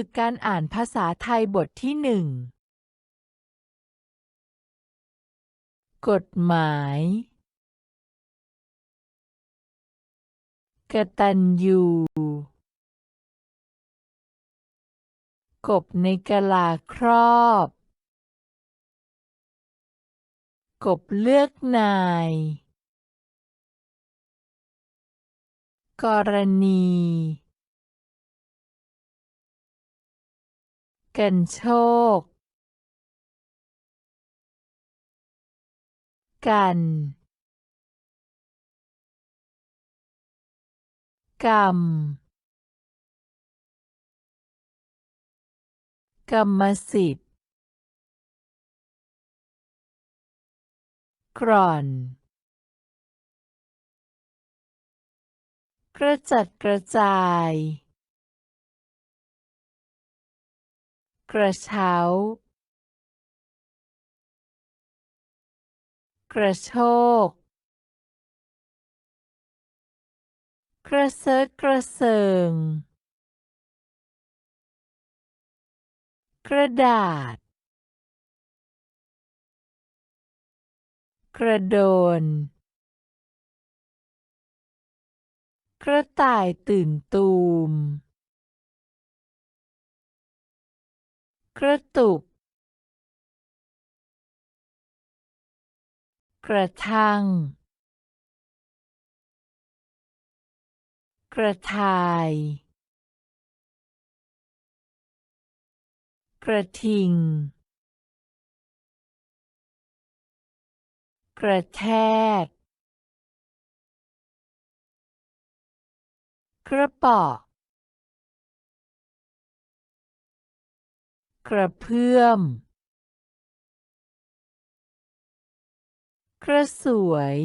ฝึกการอ่านภาษาไทยบทที่หนึ่ง กฎหมาย กตัญญูกบในกะลาครอบ กบเลือกนาย กรณี กันโชค กัน กรรม กรรมสิทธิ์กร่อน กระจัดกระจาย กระเช้ากระโชกกระเซิดกระเซิงกระดาษ กระโดน กระต่ายตื่นตูม กระตุก กระทั่ง กระทาย กระทิง กระแทก กระเปา กระเพื่อม กระสวย